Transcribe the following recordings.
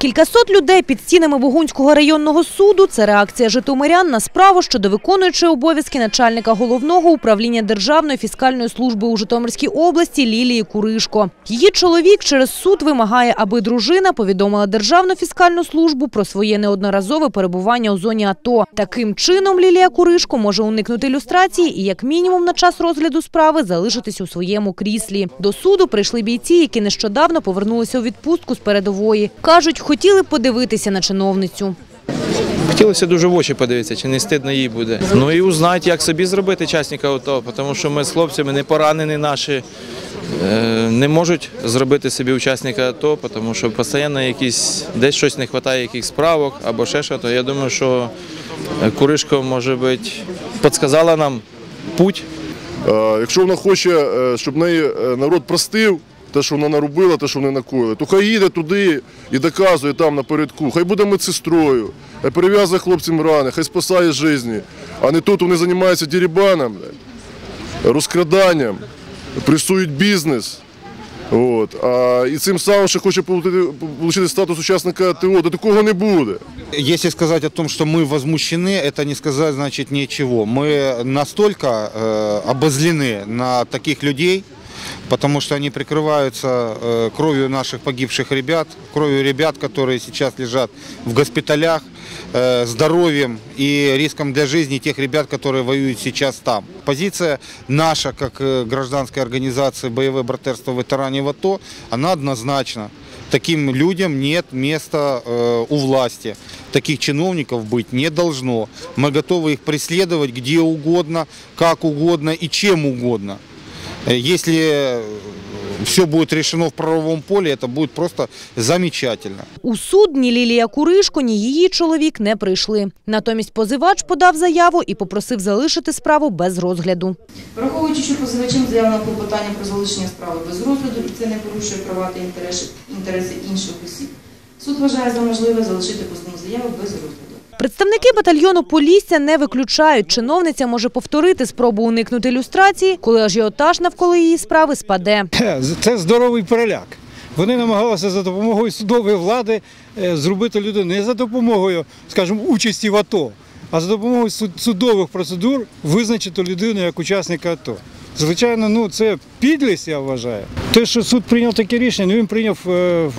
Кількасот людей під стінами Бугунського районного суду – це реакція житомирян на справу щодо виконуючої обов'язки начальника головного управління Державної фіскальної служби у Житомирській області Лілії Куришко. Її чоловік через суд вимагає, аби дружина повідомила Державну фіскальну службу про своє неодноразове перебування у зоні АТО. Таким чином Лілія Куришко може уникнути люстрації і як мінімум на час розгляду справи залишитись у своєму кріслі. До суду прийшли бійці, які нещодавно повернулися у відпустку з передової. Кажуть, хотіли подивитися на чиновницю. Хотілося дуже в очі подивитися, чи не стидно їй буде. Ну і узнати, як собі зробити часника АТО, тому що ми з хлопцями не поранені наші, е, не можуть зробити собі учасника АТО, тому що постійно якісь, десь щось не вистачає, якихось справок або ще щось. Я думаю, що Куришко, може бути, підказала нам путь. Е, Якщо вона хоче, е, щоб неї народ простив, те, що вона наробила, те, що вони накоїли, то хай їде туди і доказує там напередку. Хай буде медсестрою, хай перев'язує хлопцям рани, хай спасає життя. А не тут вони займаються дерибаном, блядь, розкраданням, пресують бізнес. От. А, і цим самим ще хоче отримати статус учасника ТО. До такого не буде. Если сказать о том, что мы возмущены, это не сказать значит ничего. Мы настолько э, обозлены на таких людей, Потому что они прикрываются э, кровью наших погибших ребят, кровью ребят, которые сейчас лежат в госпиталях, э, здоровьем и риском для жизни тех ребят, которые воюют сейчас там. Позиция наша, как э, гражданской организации «Боевое братерство ветеранов АТО», она однозначна. Таким людям нет места у власти. Таких чиновников быть не должно. Мы готовы их преследовать где угодно, как угодно и чем угодно. Э, Если все будет решено в правовом поле, это будет просто замечательно. У суд ні Лілія Куришко, ні її чоловік не прийшли. Натомість позивач подав заяву і попросив залишити справу без розгляду. Враховуючи, що позивачем заявлено клопотання про залишення справи без розгляду і це не порушує права та інтереси, інтереси інших осіб, суд вважає за можливе залишити позовну заяву без розгляду. Представники батальйону Полісся не виключають, чиновниця може повторити спробу уникнути люстрації, коли ажіотаж навколо її справи спаде. Це здоровий переляк. Вони намагалися за допомогою судової влади е, зробити людину не за допомогою, скажімо, участі в АТО, а за допомогою судових процедур визначити людину як учасника АТО. Звичайно, ну це підлість, я вважаю. Те, що суд прийняв таке рішення, ну він прийняв е,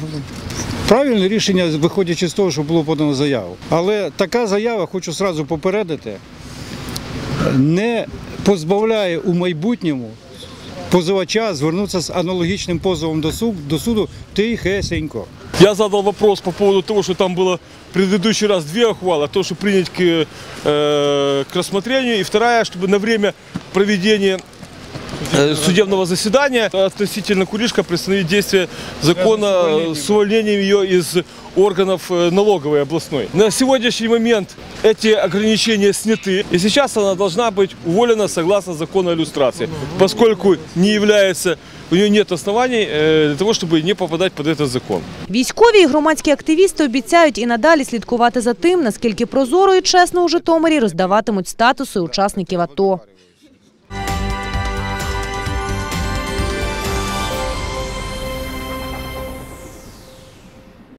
правильне рішення, виходячи з того, що було подано заяву. Але така заява, хочу одразу попередити, не позбавляє у майбутньому позивача звернутися з аналогічним позовом до суду, до суду тихесенько. Я задал вопрос по поводу того, что там было в предыдущий раз две ухвалы, то, что принять к, э, к рассмотрению, и вторая, чтобы на время проведения э, судебного заседания относительно Куришка приостановить действие закона э, с увольнением ее из органов э, налоговой областной. На сегодняшний момент эти ограничения сняты, и сейчас она должна быть уволена согласно закону о иллюстрации, поскольку не является, у нее нет оснований э, для того, чтобы не попадать под этот закон. Військові і громадські активісти обіцяють і надалі слідкувати за тим, наскільки прозоро і чесно у Житомирі роздаватимуть статуси учасників АТО.